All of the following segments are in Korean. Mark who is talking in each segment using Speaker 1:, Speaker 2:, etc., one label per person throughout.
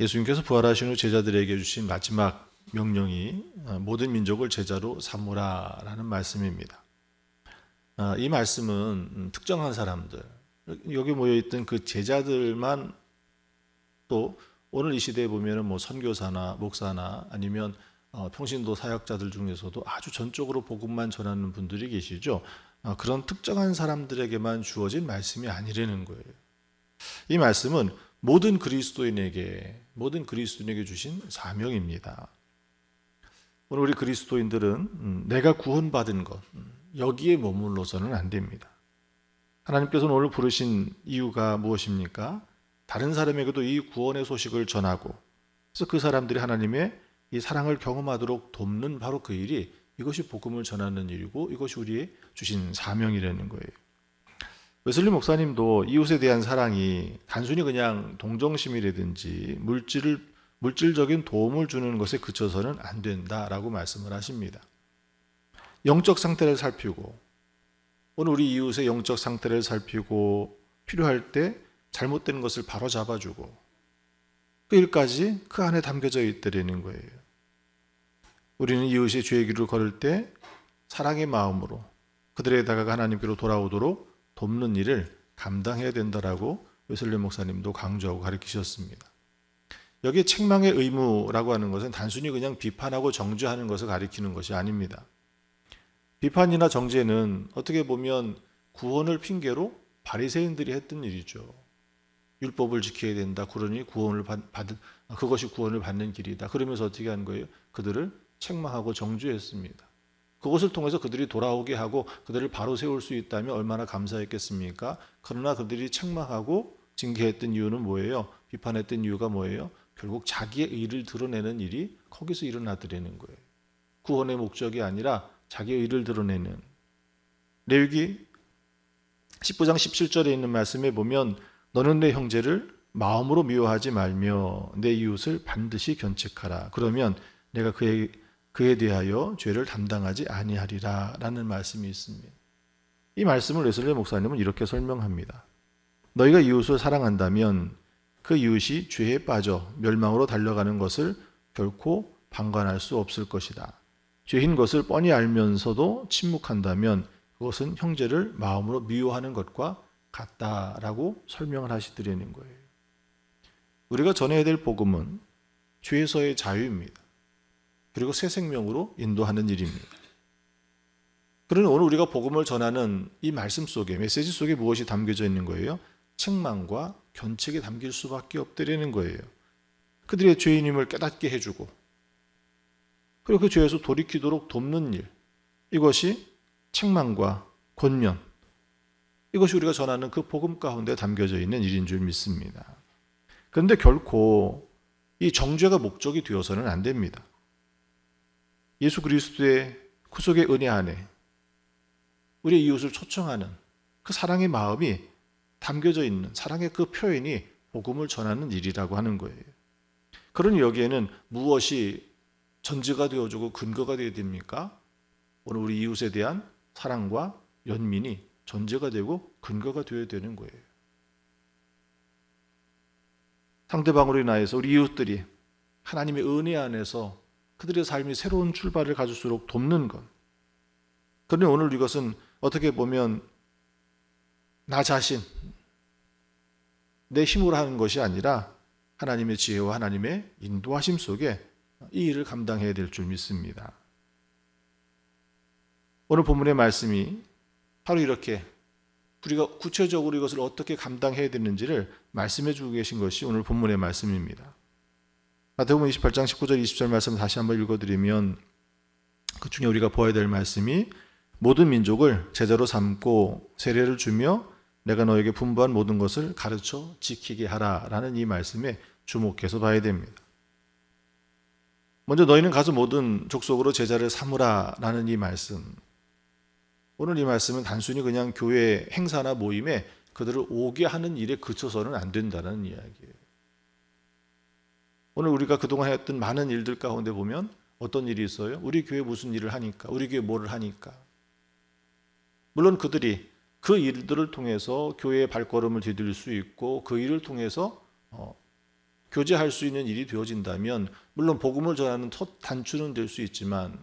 Speaker 1: 예수님께서 부활하신 후 제자들에게 주신 마지막 명령이 어, 모든 민족을 제자로 삼으라라는 말씀입니다. 아, 이 말씀은 음, 특정한 사람들 여기 모여 있던 그 제자들만 또 오늘 이 시대에 보면은 뭐 선교사나 목사나 아니면 어, 평신도 사역자들 중에서도 아주 전적으로 복음만 전하는 분들이 계시죠. 아, 그런 특정한 사람들에게만 주어진 말씀이 아니라는 거예요. 이 말씀은 모든 그리스도인에게 모든 그리스도인에게 주신 사명입니다. 오늘 우리 그리스도인들은 음, 내가 구원받은 것 음, 여기에 머물러서는 안 됩니다. 하나님께서는 오늘 부르신 이유가 무엇입니까? 다른 사람에게도 이 구원의 소식을 전하고 그래서 그 사람들이 하나님의 이 사랑을 경험하도록 돕는 바로 그 일이 이것이 복음을 전하는 일이고 이것이 우리의 주신 사명이라는 거예요. 웨슬리 목사님도 이웃에 대한 사랑이 단순히 그냥 동정심이라든지 물질을 물질적인 도움을 주는 것에 그쳐서는 안 된다라고 말씀을 하십니다. 영적 상태를 살피고 오늘 우리 이웃의 영적 상태를 살피고 필요할 때 잘못된 것을 바로 잡아주고 그 일까지 그 안에 담겨져 있더라는 거예요. 우리는 이웃의 죄의 길을 걸을 때 사랑의 마음으로 그들에 다가 하나님께로 돌아오도록 돕는 일을 감당해야 된다라고 웨슬리 목사님도 강조하고 가르치셨습니다. 여기 책망의 의무라고 하는 것은 단순히 그냥 비판하고 정죄하는 것을 가리키는 것이 아닙니다. 비판이나 정죄는 어떻게 보면 구원을 핑계로 바리새인들이 했던 일이죠. 율법을 지켜야 된다. 그러니 구원을 받, 받 그것이 구원을 받는 길이다. 그러면서 어떻게 한 거예요? 그들을 책망하고 정죄했습니다. 그것을 통해서 그들이 돌아오게 하고 그들을 바로 세울 수 있다면 얼마나 감사했겠습니까? 그러나 그들이 책망하고 징계했던 이유는 뭐예요? 비판했던 이유가 뭐예요? 결국 자기의 의를 드러내는 일이 거기서 일어나더라는 거예요. 구원의 목적이 아니라 자기의 의를 드러내는 레위기 19장 17절에 있는 말씀에 보면 너는 내 형제를 마음으로 미워하지 말며 내 이웃을 반드시 견책하라. 그러면 내가 그의 그에 대하여 죄를 담당하지 아니하리라라는 말씀이 있습니다. 이 말씀을 레슬레 목사님은 이렇게 설명합니다. 너희가 이웃을 사랑한다면 그 이웃이 죄에 빠져 멸망으로 달려가는 것을 결코 방관할 수 없을 것이다. 죄인 것을 뻔히 알면서도 침묵한다면 그것은 형제를 마음으로 미워하는 것과 같다라고 설명을 하시더라는 거예요. 우리가 전해야 될 복음은 죄에서의 자유입니다. 그리고 새 생명으로 인도하는 일입니다. 그러나 오늘 우리가 복음을 전하는 이 말씀 속에 메시지 속에 무엇이 담겨져 있는 거예요? 책망과 견책이 담길 수밖에 없다라는 거예요. 그들의 죄인임을 깨닫게 해주고 그리고 그 죄에서 돌이키도록 돕는 일 이것이 책망과 권면 이것이 우리가 전하는 그 복음 가운데 담겨져 있는 일인 줄 믿습니다. 그런데 결코 이 정죄가 목적이 되어서는 안 됩니다. 예수 그리스도의 구속의 은혜 안에 우리 이웃을 초청하는 그 사랑의 마음이 담겨져 있는 사랑의 그 표현이 복음을 전하는 일이라고 하는 거예요. 그러니 여기에는 무엇이 전제가 되어주고 근거가 되어야 됩니까? 오늘 우리 이웃에 대한 사랑과 연민이 전제가 되고 근거가 되어야 되는 거예요. 상대방으로 인하여서 우리 이웃들이 하나님의 은혜 안에서 그들의 삶이 새로운 출발을 가질수록 돕는 것. 그런데 오늘 이것은 어떻게 보면 나 자신, 내 힘으로 하는 것이 아니라 하나님의 지혜와 하나님의 인도하심 속에 이 일을 감당해야 될 줄 믿습니다. 오늘 본문의 말씀이 바로 이렇게 우리가 구체적으로 이것을 어떻게 감당해야 되는지를 말씀해 주고 계신 것이 오늘 본문의 말씀입니다. 마태복음 28장 19절 20절 말씀 다시 한번 읽어드리면 그 중에 우리가 보아야 될 말씀이 모든 민족을 제자로 삼고 세례를 주며 내가 너에게 분부한 모든 것을 가르쳐 지키게 하라라는 이 말씀에 주목해서 봐야 됩니다. 먼저 너희는 가서 모든 족속으로 제자를 삼으라라는 이 말씀. 오늘 이 말씀은 단순히 그냥 교회 행사나 모임에 그들을 오게 하는 일에 그쳐서는 안 된다는 이야기예요. 오늘 우리가 그동안 했던 많은 일들 가운데 보면 어떤 일이 있어요? 우리 교회 무슨 일을 하니까, 우리 교회 뭐를 하니까. 물론 그들이 그 일들을 통해서 교회의 발걸음을 디딜 수 있고 그 일을 통해서 어, 교제할 수 있는 일이 되어진다면 물론 복음을 전하는 첫 단추는 될 수 있지만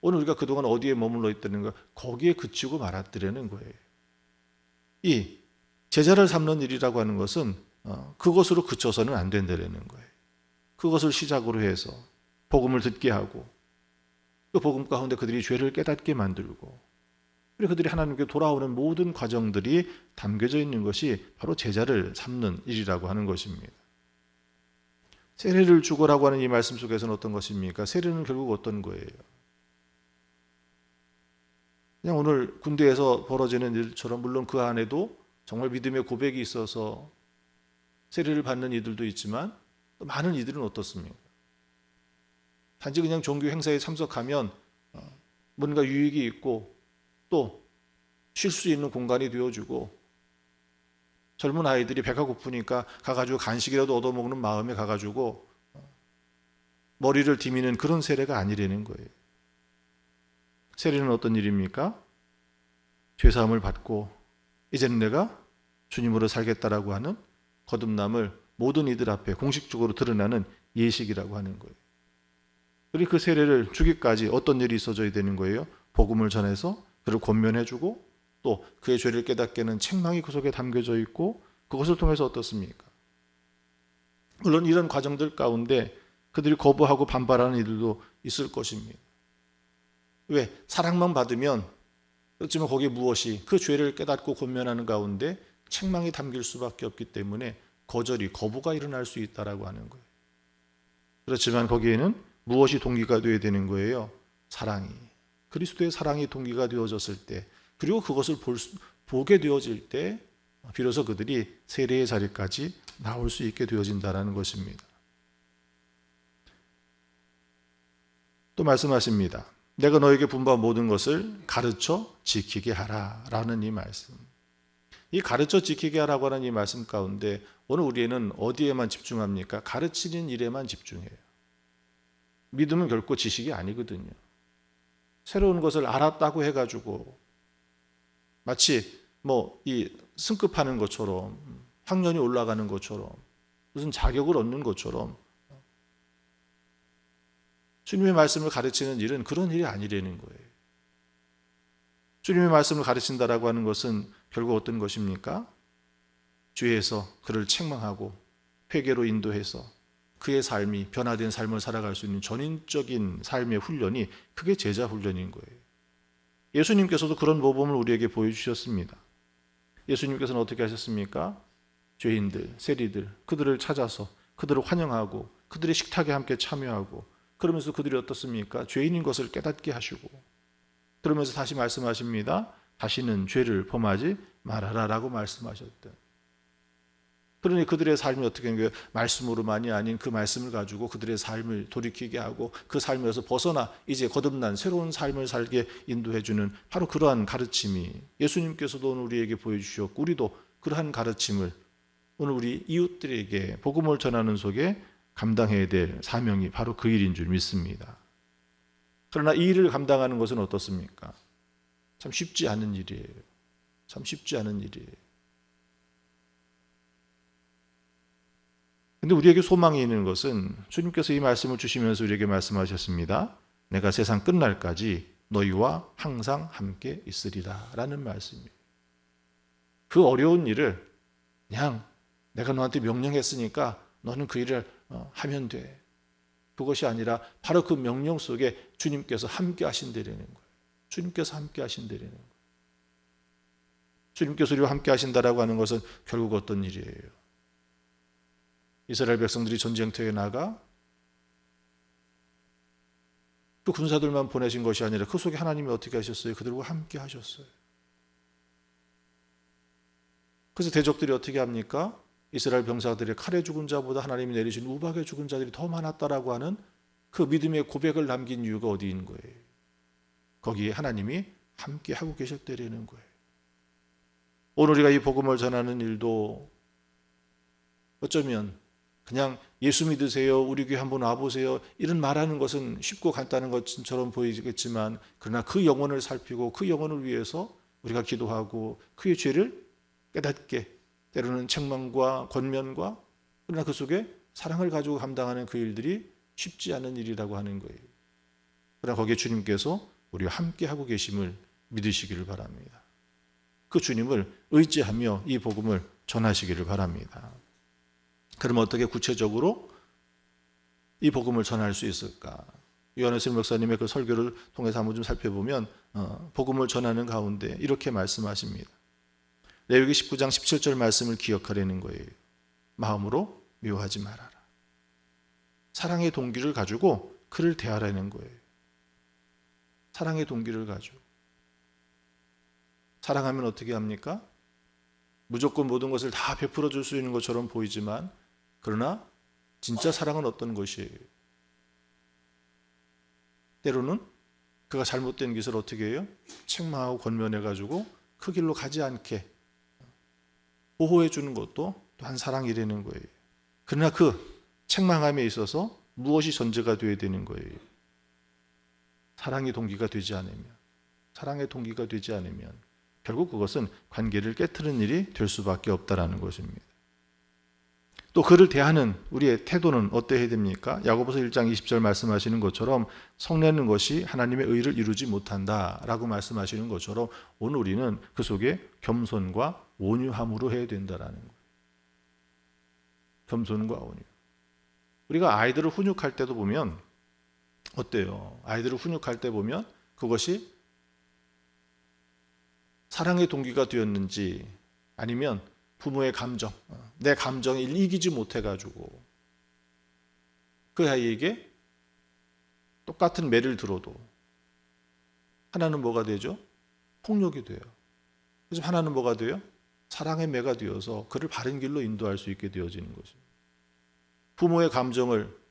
Speaker 1: 오늘 우리가 그동안 어디에 머물러 있다는 거 거기에 그치고 말았더라는 거예요. 이 제자를 삼는 일이라고 하는 것은 어, 그것으로 그쳐서는 안 된다는 거예요. 그것을 시작으로 해서 복음을 듣게 하고 그 복음 가운데 그들이 죄를 깨닫게 만들고 그리고 그들이 하나님께 돌아오는 모든 과정들이 담겨져 있는 것이 바로 제자를 삼는 일이라고 하는 것입니다. 세례를 주고라고 하는 이 말씀 속에서는 어떤 것입니까? 세례는 결국 어떤 거예요? 그냥 오늘 군대에서 벌어지는 일처럼 물론 그 안에도 정말 믿음의 고백이 있어서 세례를 받는 이들도 있지만 또 많은 이들은 어떻습니까? 단지 그냥 종교 행사에 참석하면 어, 뭔가 유익이 있고 또 쉴 수 있는 공간이 되어주고 젊은 아이들이 배가 고프니까 가가지고 간식이라도 얻어먹는 마음에 가가지고 어, 머리를 디미는 그런 세례가 아니라는 거예요. 세례는 어떤 일입니까? 죄사함을 받고 이제는 내가 주님으로 살겠다라고 하는 거듭남을 모든 이들 앞에 공식적으로 드러나는 예식이라고 하는 거예요. 그리고 그 세례를 주기까지 어떤 일이 있어져야 되는 거예요? 복음을 전해서 그를 권면해주고 또 그의 죄를 깨닫게 하는 책망이 그 속에 담겨져 있고 그것을 통해서 어떻습니까? 물론 이런 과정들 가운데 그들이 거부하고 반발하는 이들도 있을 것입니다. 왜? 사랑만 받으면 그렇지만 거기에 무엇이 그 죄를 깨닫고 권면하는 가운데 책망이 담길 수밖에 없기 때문에 거절이 거부가 일어날 수 있다라고 하는 거예요. 그렇지만 거기에는 무엇이 동기가 되어야 되는 거예요? 사랑이. 그리스도의 사랑이 동기가 되어졌을 때 그리고 그것을 볼 수, 보게 되어질 때 비로소 그들이 세례의 자리까지 나올 수 있게 되어진다라는 것입니다. 또 말씀하십니다. 내가 너에게 분부한 모든 것을 가르쳐 지키게 하라라는 이 말씀. 이 가르쳐 지키게 하라고 하는 이 말씀 가운데 오늘 우리는 어디에만 집중합니까? 가르치는 일에만 집중해요. 믿음은 결코 지식이 아니거든요. 새로운 것을 알았다고 해가지고 마치 뭐 이 승급하는 것처럼 학년이 올라가는 것처럼 무슨 자격을 얻는 것처럼 주님의 말씀을 가르치는 일은 그런 일이 아니라는 거예요. 주님의 말씀을 가르친다라고 하는 것은 결국 어떤 것입니까? 주위에서 그를 책망하고 회개로 인도해서 그의 삶이 변화된 삶을 살아갈 수 있는 전인적인 삶의 훈련이 그게 제자 훈련인 거예요. 예수님께서도 그런 모범을 우리에게 보여주셨습니다. 예수님께서는 어떻게 하셨습니까? 죄인들, 세리들, 그들을 찾아서 그들을 환영하고 그들의 식탁에 함께 참여하고 그러면서 그들이 어떻습니까? 죄인인 것을 깨닫게 하시고 그러면서 다시 말씀하십니다. 다시는 죄를 범하지 말아라라고 말씀하셨던. 그러니 그들의 삶이 어떻게 된 거예요? 말씀으로만이 아닌 그 말씀을 가지고 그들의 삶을 돌이키게 하고 그 삶에서 벗어나 이제 거듭난 새로운 삶을 살게 인도해 주는 바로 그러한 가르침이 예수님께서도 오늘 우리에게 보여 주셨고 우리도 그러한 가르침을 오늘 우리 이웃들에게 복음을 전하는 속에 감당해야 될 사명이 바로 그 일인 줄 믿습니다. 그러나 이 일을 감당하는 것은 어떻습니까? 참 쉽지 않은 일이에요. 참 쉽지 않은 일이에요. 근데 우리에게 소망이 있는 것은 주님께서 이 말씀을 주시면서 우리에게 말씀하셨습니다. 내가 세상 끝날까지 너희와 항상 함께 있으리라 라는 말씀이에요. 그 어려운 일을 그냥 내가 너한테 명령했으니까 너는 그 일을 어, 하면 돼. 그것이 아니라 바로 그 명령 속에 주님께서 함께 하신다는 거예요. 주님께서 함께 하신다는 거예요. 주님께서 우리와 함께 하신다라고 하는 것은 결국 어떤 일이에요? 이스라엘 백성들이 전쟁터에 나가 그 군사들만 보내신 것이 아니라 그 속에 하나님이 어떻게 하셨어요? 그들과 함께 하셨어요. 그래서 대적들이 어떻게 합니까? 이스라엘 병사들의 칼에 죽은 자보다 하나님이 내리신 우박에 죽은 자들이 더 많았다라고 하는 그 믿음의 고백을 남긴 이유가 어디인 거예요? 거기에 하나님이 함께 하고 계셨다는 거예요. 오늘 우리가 이 복음을 전하는 일도 어쩌면 그냥 예수 믿으세요. 우리 교회 한번 와보세요. 이런 말하는 것은 쉽고 간단한 것처럼 보이겠지만 그러나 그 영혼을 살피고 그 영혼을 위해서 우리가 기도하고 그의 죄를 깨닫게 때로는 책망과 권면과 그러나 그 속에 사랑을 가지고 감당하는 그 일들이 쉽지 않은 일이라고 하는 거예요. 그러나 거기에 주님께서 우리와 함께 하고 계심을 믿으시기를 바랍니다. 그 주님을 의지하며 이 복음을 전하시기를 바랍니다. 그럼 어떻게 구체적으로 이 복음을 전할 수 있을까? 요한에스 목사님의 그 설교를 통해서 한번 좀 살펴보면 어, 복음을 전하는 가운데 이렇게 말씀하십니다. 레위기 19장 17절 말씀을 기억하려는 거예요. 마음으로 미워하지 말아라. 사랑의 동기를 가지고 그를 대하라는 거예요. 사랑의 동기를 가지고. 사랑하면 어떻게 합니까? 무조건 모든 것을 다 베풀어 줄 수 있는 것처럼 보이지만 그러나 진짜 사랑은 어떤 것이에요? 때로는 그가 잘못된 것을 어떻게 해요? 책망하고 권면해 가지고 그 길로 가지 않게 보호해 주는 것도 또한 사랑이라는 거예요. 그러나 그 책망함에 있어서 무엇이 전제가 되어야 되는 거예요? 사랑의 동기가 되지 않으면 사랑의 동기가 되지 않으면 결국 그것은 관계를 깨뜨리는 일이 될 수밖에 없다라는 것입니다. 또 그를 대하는 우리의 태도는 어때야 됩니까? 야고보서 1장 20절 말씀하시는 것처럼 성내는 것이 하나님의 의를 이루지 못한다라고 말씀하시는 것처럼 오늘 우리는 그 속에 겸손과 온유함으로 해야 된다라는 거예요. 겸손과 온유. 우리가 아이들을 훈육할 때도 보면 어때요? 아이들을 훈육할 때 보면 그것이 사랑의 동기가 되었는지 아니면 부모의 감정, 어, 내 감정을 이기지 못해가지고 그 아이에게 똑같은 매를 들어도 하나는 뭐가 되죠? 폭력이 돼요. 그래서 하나는 뭐가 돼요? 사랑의 매가 되어서 그를 바른 길로 인도할 수 있게 되어지는 것입니다. 부모의 감정을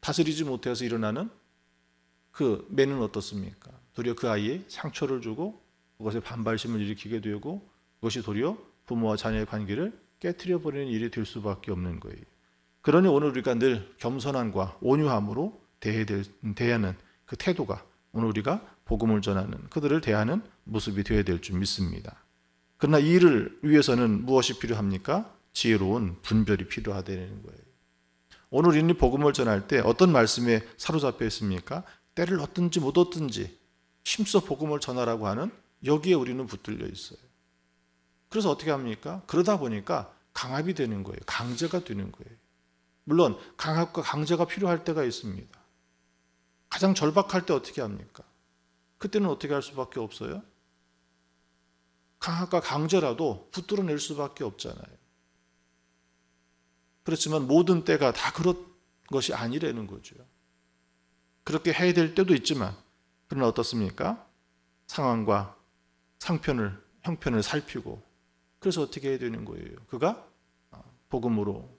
Speaker 1: 다스리지 못해서 일어나는 그 매는 어떻습니까? 도리어 그 아이에 상처를 주고 그것에 반발심을 일으키게 되고 그것이 도리어 부모와 자녀의 관계를 깨뜨려 버리는 일이 될 수밖에 없는 거예요. 그러니 오늘 우리가 늘 겸손함과 온유함으로 대하는 그 태도가 오늘 우리가 복음을 전하는 그들을 대하는 모습이 되어야 될 줄 믿습니다. 그러나 이 일을 위해서는 무엇이 필요합니까? 지혜로운 분별이 필요하다는 거예요. 오늘 우리는 복음을 전할 때 어떤 말씀에 사로잡혀 있습니까? 때를 얻든지 못 얻든지 힘써 복음을 전하라고 하는 여기에 우리는 붙들려 있어요. 그래서 어떻게 합니까? 그러다 보니까 강압이 되는 거예요. 강제가 되는 거예요. 물론 강압과 강제가 필요할 때가 있습니다. 가장 절박할 때 어떻게 합니까? 그때는 어떻게 할 수밖에 없어요? 강압과 강제라도 붙들어낼 수밖에 없잖아요. 그렇지만 모든 때가 다 그런 것이 아니라는 거죠. 그렇게 해야 될 때도 있지만 그러나 어떻습니까? 상황과 상편을 형편을 살피고 그래서 어떻게 해야 되는 거예요? 그가 복음으로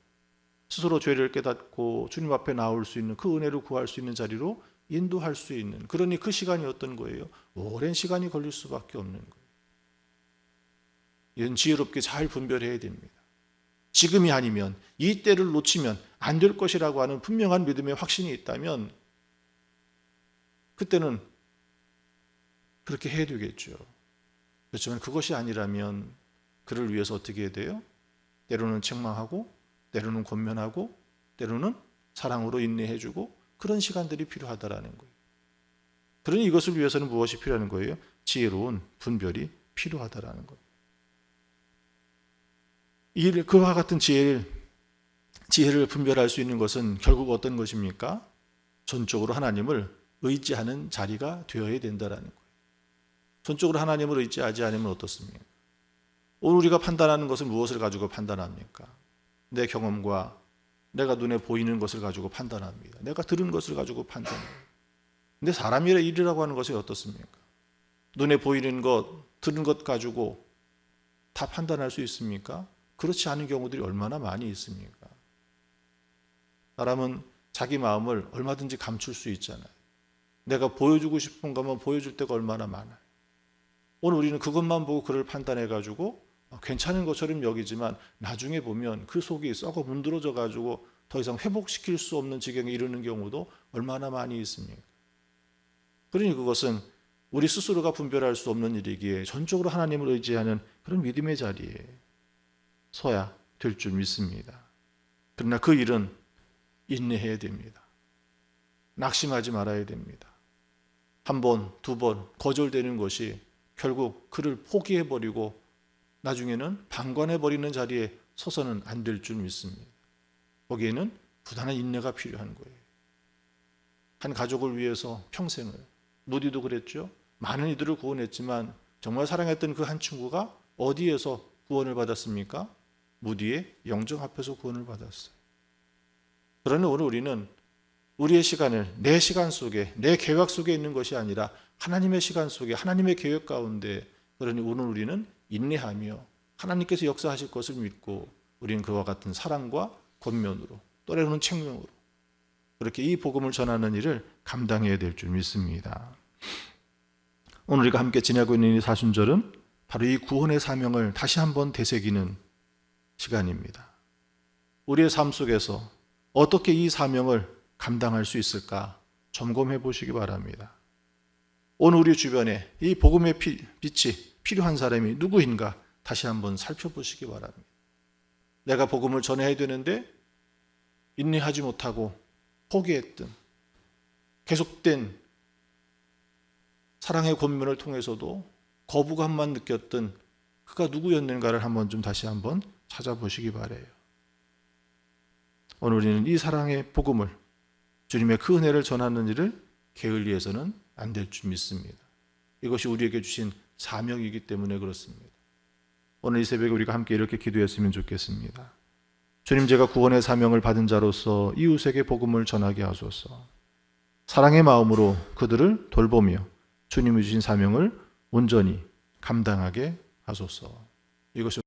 Speaker 1: 스스로 죄를 깨닫고 주님 앞에 나올 수 있는 그 은혜를 구할 수 있는 자리로 인도할 수 있는 그러니 그 시간이 어떤 거예요? 오랜 시간이 걸릴 수밖에 없는 거예요. 이런 지혜롭게 잘 분별해야 됩니다. 지금이 아니면 이 때를 놓치면 안 될 것이라고 하는 분명한 믿음의 확신이 있다면 그때는 그렇게 해야 되겠죠. 그렇지만 그것이 아니라면 그를 위해서 어떻게 해야 돼요? 때로는 책망하고 때로는 권면하고 때로는 사랑으로 인내해주고 그런 시간들이 필요하다라는 거예요. 그러니 이것을 위해서는 무엇이 필요한 거예요? 지혜로운 분별이 필요하다라는 거예요. 이 그와 같은 지혜를 지혜를 분별할 수 있는 것은 결국 어떤 것입니까? 전적으로 하나님을 의지하는 자리가 되어야 된다라는 거예요. 전적으로 하나님을 의지하지 않으면 어떻습니까? 오늘 우리가 판단하는 것은 무엇을 가지고 판단합니까? 내 경험과 내가 눈에 보이는 것을 가지고 판단합니다. 내가 들은 것을 가지고 판단해요. 근데 사람의 일이라고 하는 것이 어떻습니까? 눈에 보이는 것, 들은 것 가지고 다 판단할 수 있습니까? 그렇지 않은 경우들이 얼마나 많이 있습니까? 사람은 자기 마음을 얼마든지 감출 수 있잖아요. 내가 보여주고 싶은 것만 보여줄 때가 얼마나 많아요. 오늘 우리는 그것만 보고 그를 판단해 가지고 괜찮은 것처럼 여기지만 나중에 보면 그 속이 썩어 문드러져 가지고 더 이상 회복시킬 수 없는 지경에 이르는 경우도 얼마나 많이 있습니까? 그러니 그것은 우리 스스로가 분별할 수 없는 일이기에 전적으로 하나님을 의지하는 그런 믿음의 자리에 서야 될 줄 믿습니다. 그러나 그 일은 인내해야 됩니다. 낙심하지 말아야 됩니다. 한 번, 두 번 거절되는 것이 결국 그를 포기해 버리고 나중에는 방관해 버리는 자리에 서서는 안 될 줄 믿습니다. 거기에는 부단한 인내가 필요한 거예요. 한 가족을 위해서 평생을 무디도 그랬죠. 많은 이들을 구원했지만 정말 사랑했던 그 한 친구가 어디에서 구원을 받았습니까? 무디의 영정 앞에서 구원을 받았어요. 그러니 오늘 우리는 우리의 시간을 내 시간 속에 내 계획 속에 있는 것이 아니라 하나님의 시간 속에 하나님의 계획 가운데 그러니 오늘 우리는 인내하며 하나님께서 역사하실 것을 믿고 우리는 그와 같은 사랑과 권면으로 또래로는 책명으로 그렇게 이 복음을 전하는 일을 감당해야 될 줄 믿습니다. 오늘 우리가 함께 지내고 있는 이 사순절은 바로 이 구원의 사명을 다시 한번 되새기는 시간입니다. 우리의 삶 속에서 어떻게 이 사명을 감당할 수 있을까 점검해 보시기 바랍니다. 오늘 우리 주변에 이 복음의 피- 빛이 필요한 사람이 누구인가 다시 한번 살펴보시기 바랍니다. 내가 복음을 전해야 되는데 인내하지 못하고 포기했던 계속된 사랑의 권면을 통해서도 거부감만 느꼈던 그가 누구였는가를 한번 좀 다시 한번 찾아보시기 바래요. 오늘 우리는 이 사랑의 복음을 주님의 그 은혜를 전하는 일을 게을리해서는 안 될 줄 믿습니다. 이것이 우리에게 주신 사명이기 때문에 그렇습니다. 오늘 이 새벽에 우리가 함께 이렇게 기도했으면 좋겠습니다. 주님 제가 구원의 사명을 받은 자로서 이웃에게 복음을 전하게 하소서. 사랑의 마음으로 그들을 돌보며 주님이 주신 사명을 온전히 감당하게 하소서. 이것이